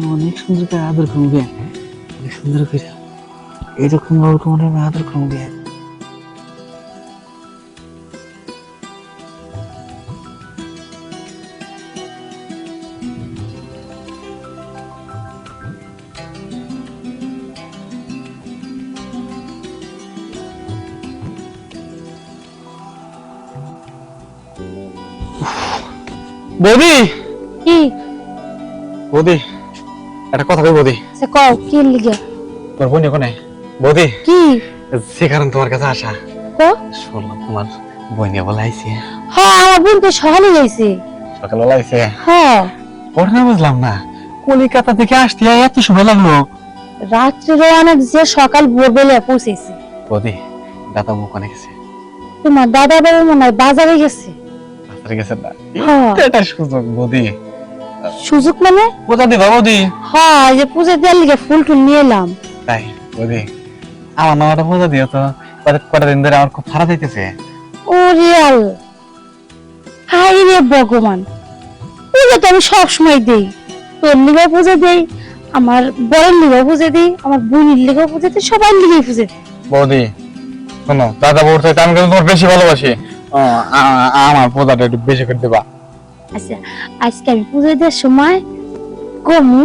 আমি অনেক সুন্দর করে আদর করব বিয়ান অনেক সুন্দর করে এরকম ভাবে তোমার আমি আদর করব বিয়ান বৌদি কি বৌদি একটা কথা কই বৌদি? সে কও কি লিগে? তোর বোন কোনে বৌদি? কি? সে কারণ তোমার কাছে আসা। কো শুনলাম তোমার বইনে বলে আইছে হ্যাঁ আমার বোন তো সকালে গেছে সকালবেলা আইছে হ্যাঁ। ওটা না বুঝলাম না। কলিকাতা থেকে আসতে এত সময় লাগল। রাত্রে অনেক যে সকাল ভোরবেলা পৌঁছেছে। বৌদি দাদা মুখ অনেক গেছে? তোমার দাদা বাবু মনে হয় বাজারে গেছে। রাস্তায় গেছে না? হ্যাঁ। এটা সুযোগ বৌদি। সুযোগ মানে? কোথা দিবা বৌদি? হ্যাঁ যে পুজো দেওয়ার লিগে ফুল টুল নিয়ে এলাম। তাই বৌদি আমার নামটা বোঝা দিও তো। কটা- দিন ধরে আমার খুব খারাপ হইতেছে। ও রিয়াল হাই রে ভগবান। পুজো তো আমি সবসময় দেই। তোর লিগে পূজা দেই আমার বরের লিগে পুজো দিই আমার বোনের লিগে পূজা দিই সবার লিগে পুজো দিই। বৌদি শোনো দাদা বউর চাইতে আমি কিন্তু তোমার বেশি ভালোবাসি। আমার পূজাটা একটু বেশি করে দেবা। আচ্ছা আজকে আমি পুজো দেওয়ার সময় কমু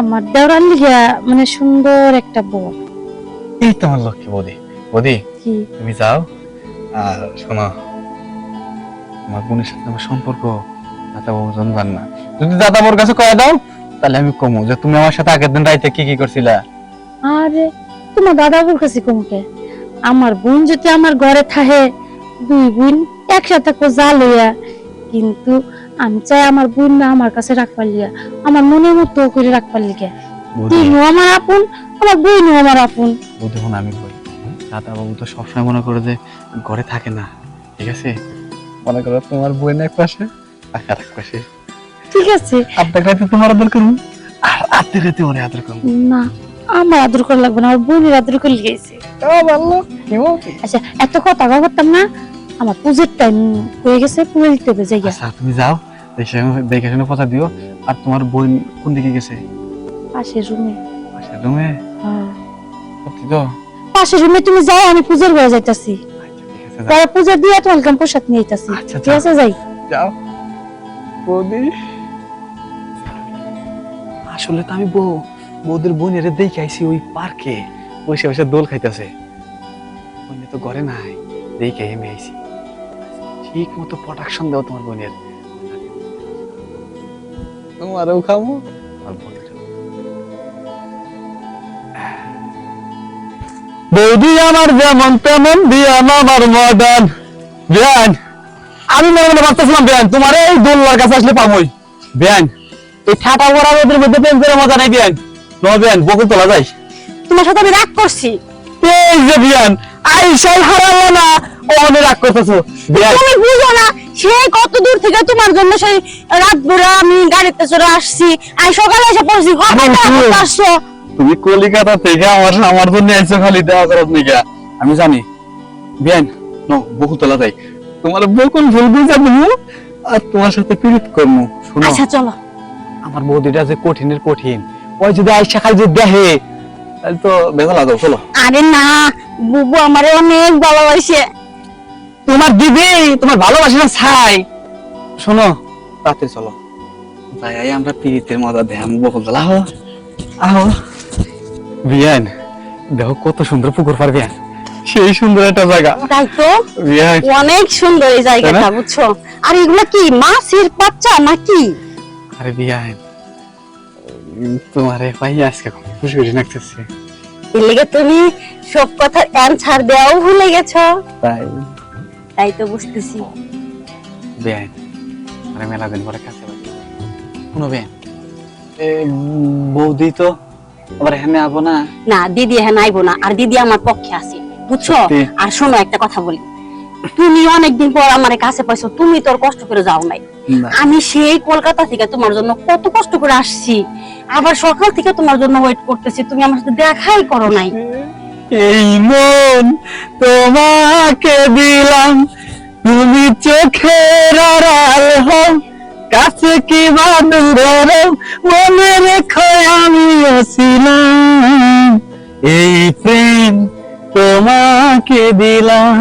আমার লিগে মানে সুন্দর একটা বর এই তো আমার লক্ষ্মী বৌদি। বৌদি কি? তুমি যাও। আর শোনো আমার বোনের সাথে আমার সম্পর্ক দাদা বাবু জানবেন না। যদি দাদা বাবুর কাছে কয়ে দাও তাহলে আমি কমু। যে তুমি আমার সাথে আগের দিন রাইতে কি কি করছিলা? আরে তোমার দাদা দাদাবুর কাছে কমুকে আমার বোন যদি আমার ঘরে থাকে দুই বোন একসাথে কো যা লইয়া কিন্তু আমি চাই আমার বোন না আমার কাছে রাখবার লিয়া আমার মনের মতো করে রাখবার বৌদি তুইও আমার আপন আমার বোনও আমার আপন। বৌদি আমি কই দাদা বাবু তো সবসময় মনে করে যে ঘরে থাকে না ঠিক আছে? মনে করো তোমার বোন এক পাশে আর এক পাশে। ঠিক আছে। আর্ধেক রাতে তোমার আদর করব আর আর্ধেক রাতে ওরে আদর করব না আমার আদর করা লাগবে না আমার বোনের আদর করে বলছি আচ্ছা এত কথা করতাম না? আমার পুজোর টাইম হয়ে গেছে পুজো দিতে হবে যাই আচ্ছা তুমি যাও দেখে শুনে- দেখে শুনে কথা দিও। আর তোমার বোন কোন দিকে গেছে? পাশের রুমে পাশের রুমে হ্যাঁ। সত্যি তো? পাশের রুমে তুমি যাও আমি পূজার ঘরে যাইতাছি। আচ্ছা ঠিক আছে যাও। তারা পূজা দিয়ে তোমার কাম প্রসাদ নিয়ে আইতাছি। আচ্ছা, ঠিক আছে যাই। যাও। বৌদি। আসলে তো আমি বউ। বৌদির বোনের দেখে আইছি ওই পার্কে। বসে বসে দোল খাইতেছে। বোনে তো ঘরে নাই। দেখে আমি আইছি। ঠিক মতো প্রোটেকশন দাও তোমার বোনের। তোমারও খামো? আর বোনের বৌদি আমার যেমন তেমন বিয়ান আমার মডার্ন বিয়ান আমি মনে মনে ভাবতেছিলাম বিয়ান তোমার এই দোল্লার কাছে আসলে পামই। বিয়ান এই ঠাটা বড়া মধ্যে প্রেম করে মজা নাই বিয়ান। ন বিয়ান বকুল তোলা যাই। তোমার সাথে আমি রাগ করছি। এই যে বিয়ান আইসাই হারালো না রাগ করতেছো? তুমি বুঝো না সেই কত দূর থেকে তোমার জন্য সেই রাত ভরে আমি গাড়িতে চড়ে আসছি আমি সকালে এসে পড়ছি আসছো? তুমি কলিকাতা থেকে আমার আমার জন্য আইসো খালি দেওয়া করত নিকা? আমি জানি। বিয়ান ন যাই। তোমার বকুল ভুল বুঝা আর তোমার সাথে পীড়িত করব শোনো। আচ্ছা চলো। আমার বৌদিটা যে কঠিনের কঠিন। ওই যদি আইসা খালি যদি দেখে তাহলে তো বেদলা দাও চলো। আরে না বুবু আমারে অনেক ভালোবাসে। তোমার দিদি তোমার ভালোবাসি না ছাই। শোনো রাতে চলো। আই আমরা পিড়িতের মজা ধ্যান বকুল আহো। আহো। বিয়ান দেখো কত সুন্দর পুকুর পার বিয়ান সেই সুন্দর একটা জায়গা। তাই তো? অনেক সুন্দর এই জায়গাটা বুঝছ? আর এগুলা কি মাছের বাচ্চা নাকি? আরে বিয়ান তোমারে পাই আজকে খুশি খুশি এর লেগে তুমি সব কথার অ্যান্সার দেওয়াও ভুলে গেছো। তাই। তাই তো বুঝতেছি। বেআইন। আরে মেলা দিন পরে কাছে কোনো বেআইন? বৌদি তো আবার এখানে আবো না? না দিদি নাইবো না। আর দিদি আমার পক্ষে আছে বুঝছ? আর শোনো একটা কথা বলি। তুমি অনেকদিন পর আমার কাছে পাইছো তুমি তোর কষ্ট করে যাও নাই। আমি সেই কলকাতা থেকে তোমার জন্য কত কষ্ট করে আসছি। আবার সকাল থেকে তোমার জন্য ওয়েট করতেছি তুমি আমার সাথে দেখাই করো নাই। এই মন তোমাকে দিলাম। তুমি চোখের আড়াল হও কাছে কি বা দূরে মনে রেখো এই প্রেম তোমাকে দিলাম।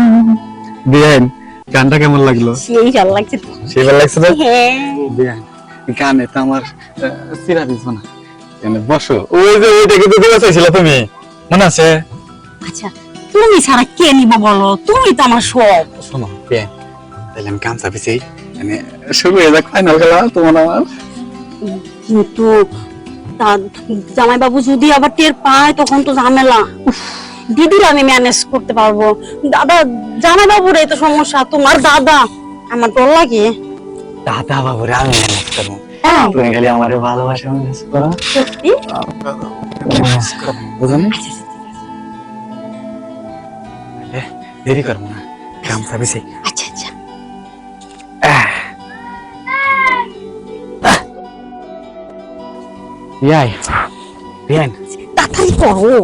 গানটা কেমন লাগল? সেই ভালো লাগছে। তো। সেই ভালো লাগছে না হ্যাঁ। গানে তো আমার বসো? ওই যে ওইটাকে তো দিতে চাইছিল তুমি। মনে আছে? আচ্ছা তুমি ছাড়া কে নিব বলো? তুমি তো আমার সব। শোনো বিয়ান তাহলে আমি গামছা পিছিয়ে মানে শুরু হয়ে যাক ফাইনাল খেলা তোমার আমার। কিন্তু জামাই বাবু যদি আবার টের পায় তখন তো ঝামেলা। উফ, দিদির আমি ম্যানেজ করতে পারব। দাদা জামাই বাবুর এই তো সমস্যা তোমার দাদা। আমার ডর লাগে। দাদা বাবুরে আমি ম্যানেজ করব। হ্যাঁ। তুমি খালি আমার ভালোবাসা ম্যানেজ করো। সত্যি? ম্যানেজ করো বুঝলি দেরি করব না গামছা পিছিয়ে আচ্ছা আচ্ছা। বিয়াই বিয়ান তাড়াতাড়ি করো।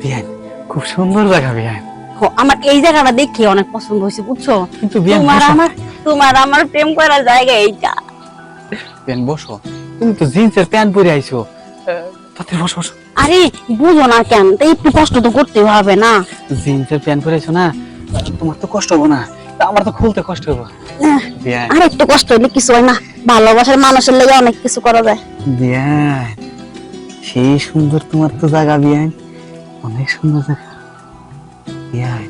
বিয়ান খুব সুন্দর জায়গা বিয়ান আমার এই জায়গাটা দেখে অনেক পছন্দ হয়েছে বুঝছ? কিন্তু তোমার। আমার তোমার আমার প্রেম করার জায়গা এইটা। বিয়ান বসো। তুমি তো জিন্সের প্যান্ট পরে আইছো। তাতে বসো বসো। আরে বুঝো না কেন? তো একটু কষ্ট তো করতে হবে না। জিন্সের প্যান্ট পরে আইছো না? তোমার তো কষ্ট হব না। আমার তো খুলতে কষ্ট হব। আর একটু কষ্ট হইলে কিছু হয় না। ভালোবাসার মানুষের লেগে অনেক কিছু করা যায়। বিয়ান সেই সুন্দর তোমার তো জায়গা বিয়ান অনেক সুন্দর জায়গা। বিয়ান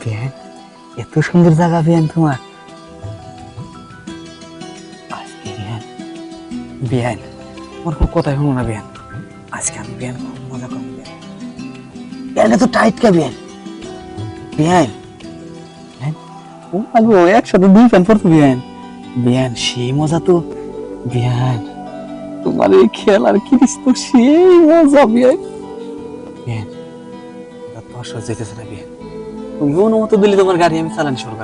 বিয়ান এত সুন্দর জায়গা বিয়ান তোমার। বিয়ান বিয়ান আমার কোনো কথাই হলো না বিয়ান বিয়ান মজা করব বিয়ান বিয়ান এত টাইট কা বিয়ান বিয়ান বিয়ান ও আগো একসাথে দুই পড়তো বিয়ান বিয়ান সেই মজা তো। বিয়ান তোমার এই কি তো? সেই মজা বিয়ান বিয়ান সহ্য যেতেছে না বিয়ান তুমি অনুমতি দিলে তোমার গাড়ি আমি চালান শুরু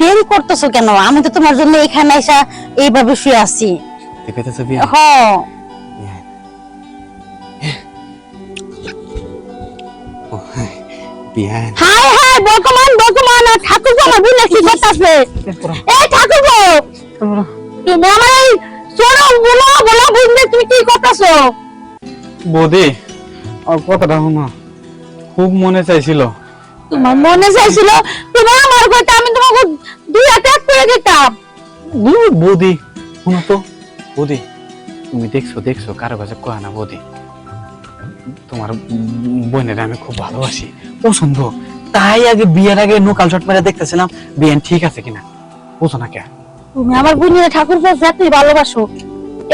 দেরি করতেছো কেন? আমি তো তোমার জন্য এখানে এসে এইভাবে শুয়ে আছি। দেখেতেছে বিয়ান হ বিয়ান হাই হাই বর্তমান আর ঠাকুর আমার বুঝলে কি করতেছে? এই ঠাকুর গো তুমি আমার এই চলো বলো বলো বুঝলে তুমি কি করতেছো? বৌদি আর কথাটা শোনো। খুব মনে চাইছিল। তোমার মনে চাইছিল তুমি আমার কথা আমি তোমাকে দুই হাতে এক করে দিতাম। বৌদি শোনো তো। বৌদি তুমি দেখছ দেখছ কারও কাছে কয় না বৌদি। তোমার বোনের আমি খুব ভালোবাসি। পছন্দ। তাই আগে বিয়ের আগে নোকাল শট মেরে দেখতেছিলাম বিয়ান ঠিক আছে কিনা। বুঝো না কে? তুমি আমার বোনের ঠাকুর যতই ভালোবাসো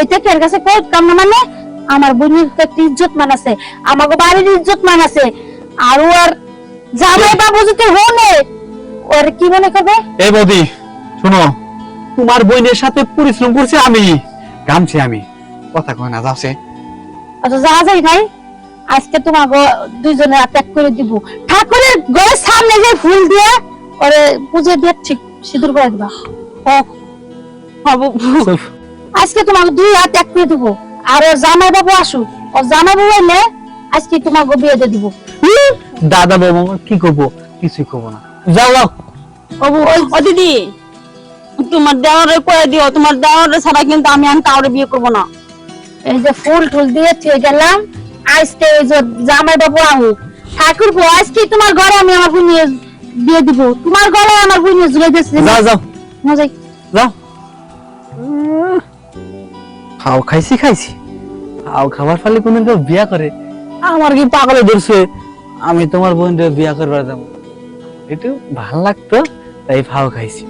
এটা তোর কাছে করতাম না মানে আমার বোনের তো একটা ইজ্জত মান আছে আমাকে বাড়ির ইজ্জত মান আছে। আর ও আর জামাই বাবু যদি হলে ওর কি মনে করবে? এই বৌদি শোনো তোমার বোনের সাথে পরিশ্রম করছি আমি কামছি আমি। কথা কয় না যাচ্ছে আচ্ছা যা যাই নাই আজকে তোমাকে দুইজনে ত্যাগ করে দিব। ঠাকুরের ঘরের সামনে যে ফুল দিয়ে ওরে পুজো দিয়ে ঠিক সিঁদুর করে দিবা। ও আজকে তোমাকে দুই হাত ত্যাগ করে দিব। আর ওর জামাই বাবু আসুক। ওর জামাই বাবু এলে আজকে তোমাকে বিয়ে দিয়ে দিব। দাদা বাবু কি করব? কিছুই করব না। যাও বাবু ওই ও দিদি তোমার দেওয়ারে করে দিও। তোমার দেওয়ারে ছাড়া কিন্তু আমি আমি কাউরে বিয়ে করব না। এই যে ফুল টুল দিয়ে গেলাম আজকে যে জামাই বাবু আহুক ঠাকুর গো আজকে তোমার ঘরে আমি আমার বোনের বিয়ে দিব। তোমার ঘরে আমার বোনের জুড়ে দিয়েছি। যাও যাও। খাও খাইছি খাইছি। খাও খাবার ফলে কোন কেউ বিয়া করে। আমার কি পাগলে ধরছে? আমি তোমার বোনকে বিয়া করবার যাব। একটু ভালো লাগতো তাই ফাও খাইছি।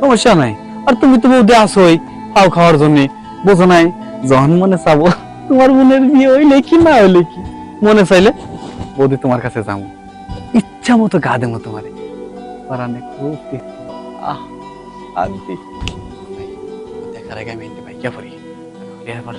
সমস্যা নাই। আর তুমি তো বৌদি আসোই ফাও খাওয়ার জন্য। বোঝো নাই যখন মনে চাবো। তোমার বোনের বিয়ে হইলে কি না হইলে কি? মনে চাইলে? বৌদি তোমার কাছে যাব। ইচ্ছা মতো গা দেবো তোমারে পারানে খুব। আহ শান্তি দেখার আগে আমি ভাই কে পড়ি। এরপর